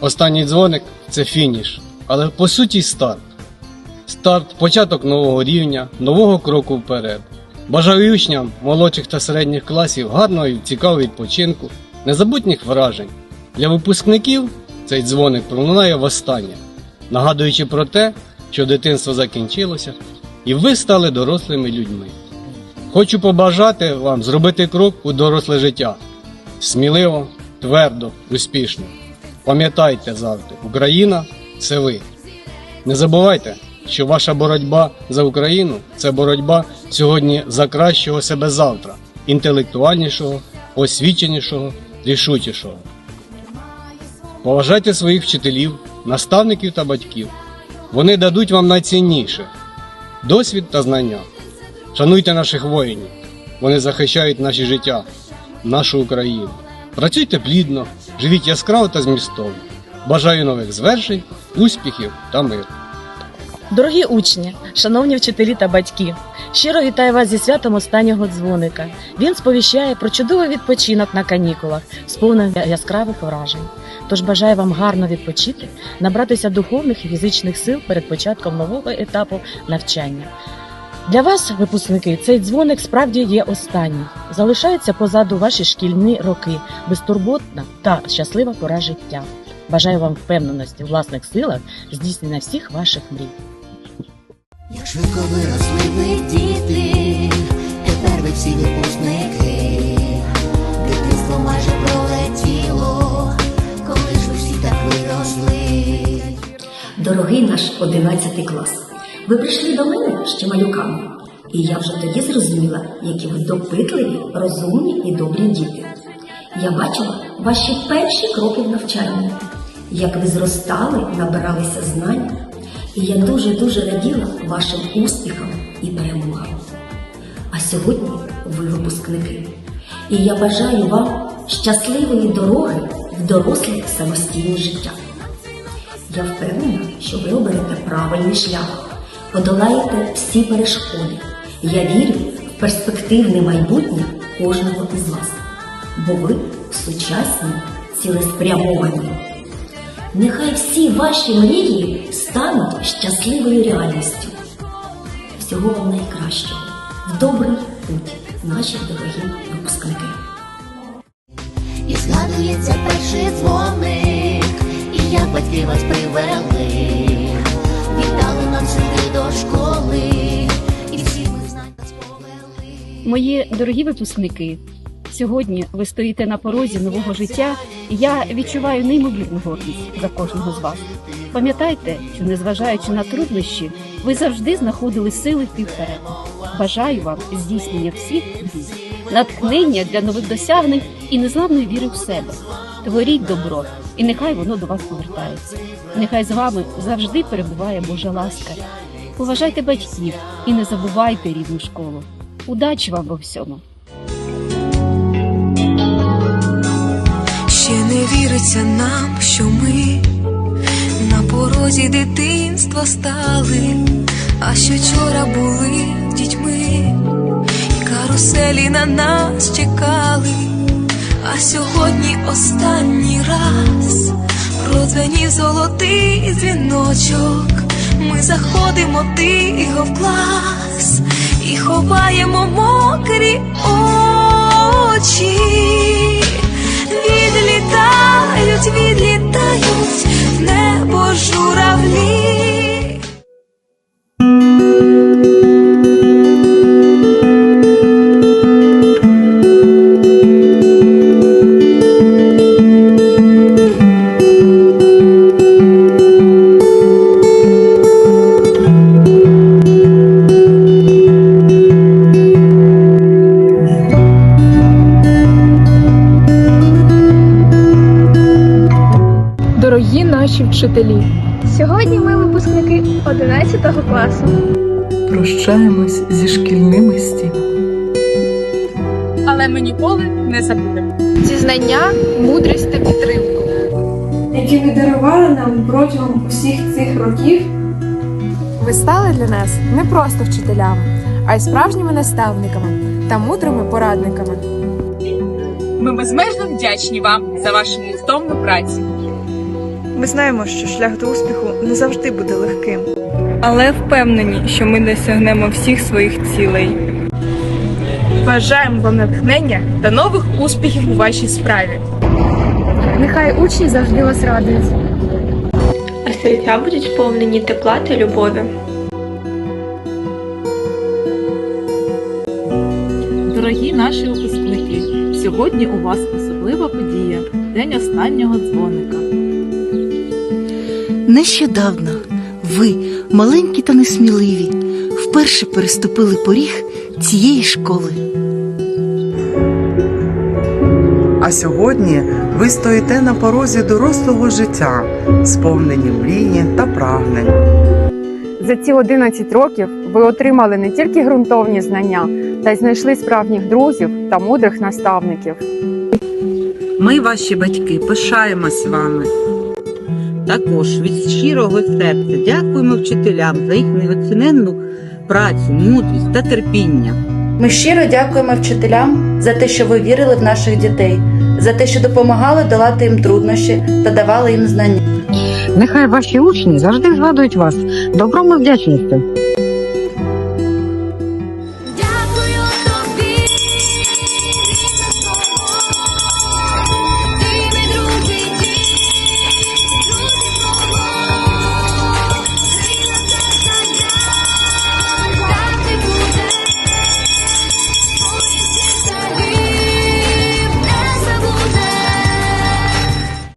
Останній дзвоник це фініш, але по суті старт. Старт початок нового рівня, нового кроку вперед. Бажаю учням молодших та середніх класів гарного і цікавого відпочинку, незабутніх вражень. Для випускників цей дзвоник пролунає востаннє, нагадуючи про те, що дитинство закінчилося і ви стали дорослими людьми. Хочу побажати вам зробити крок у доросле життя. Сміливо, твердо, успішно. Пам'ятайте завжди, Україна це ви. Не забувайте, що ваша боротьба за Україну це боротьба сьогодні за кращого себе завтра, інтелектуальнішого, освіченішого, рішучішого. Поважайте своїх вчителів, наставників та батьків. Вони дадуть вам найцінніше досвід та знання. Шануйте наших воїнів. Вони захищають наші життя, нашу Україну. Працюйте плідно, живіть яскраво та змістовно. Бажаю нових звершень, успіхів та миру. Дорогі учні, шановні вчителі та батьки, щиро вітаю вас зі святом останнього дзвоника. Він сповіщає про чудовий відпочинок на канікулах, сповнений яскравих вражень. Тож бажаю вам гарно відпочити, набратися духовних і фізичних сил перед початком нового етапу навчання. Для вас, випускники, цей дзвоник справді є останній. Залишаються позаду ваші шкільні роки, безтурботна та щаслива пора життя. Бажаю вам впевненості в власних силах, здійснення всіх ваших мрій. Як швидко виросли ви діти, тепер ви всі випускники, Дорогий наш 11 клас, ви прийшли до мене ще малюками, і я вже тоді зрозуміла, які ви допитливі, розумні і добрі діти. Я бачила ваші перші кроки в навчанні, як ви зростали, набиралися знань, і я дуже-дуже раділа вашим успіхам і перемогам. А сьогодні ви випускники, і я бажаю вам щасливої дороги в доросле самостійне життя. Я впевнена, що ви оберете правильний шлях, подолаєте всі перешкоди. Я вірю в перспективне майбутнє кожного із вас, бо ви сучасні, цілеспрямовані. Нехай всі ваші мрії стануть щасливою реальністю. Всього вам найкращого, в добрий путь, наші дорогі випускники. І згадується перший дзвоник, і як батьки вас привели, віддали нам сюди до школи, і всі ми знань нас. Мої дорогі випускники, сьогодні ви стоїте на порозі нового життя, і я відчуваю неймовірну гордість за кожного з вас. Пам'ятайте, що незважаючи на труднощі, ви завжди знаходили сили йти вперед. Бажаю вам здійснення всіх мрій, натхнення для нових досягнень і незламної віри в себе. Творіть добро, і нехай воно до вас повертається. Нехай з вами завжди перебуває Божа ласка. Поважайте батьків і не забувайте рідну школу. Удачі вам во всьому! Ще не віриться нам, що ми на порозі дитинства стали, а що вчора були дітьми, і каруселі на нас чекали, останній раз продзвенів золотий дзвіночок. Ми заходимо тихо в клас і ховаємо мокрі очі. Вчителі, сьогодні ми випускники 11 класу. Прощаємось зі шкільними стінами. Але ми ніколи не забудемо. Зі знання, мудрість та підтримку. які ви дарували нам протягом усіх цих років, Ви стали для нас не просто вчителями, а й справжніми наставниками та мудрими порадниками. Ми безмежно вдячні вам за вашу невтомну працю. Ми знаємо, що шлях до успіху не завжди буде легким. Але впевнені, що ми досягнемо всіх своїх цілей. Бажаємо вам натхнення та нових успіхів у вашій справі. Нехай учні завжди вас радують. А серця будуть сповнені тепла та любові. Дорогі наші випускники, сьогодні у вас особлива подія День останнього дзвоника. Нещодавно ви, маленькі та несміливі, вперше переступили поріг цієї школи. А сьогодні ви стоїте на порозі дорослого життя, сповнені мрії та прагнень. За ці 11 років ви отримали не тільки ґрунтовні знання, та й знайшли справжніх друзів та мудрих наставників. Ми, ваші батьки, пишаємось вами. Також від щирого серця дякуємо вчителям за їх неоціненну працю, мудрість та терпіння. Ми щиро дякуємо вчителям за те, що ви вірили в наших дітей, за те, що допомагали долати їм труднощі та давали їм знання. Нехай ваші учні завжди згадують вас добром і вдячністю.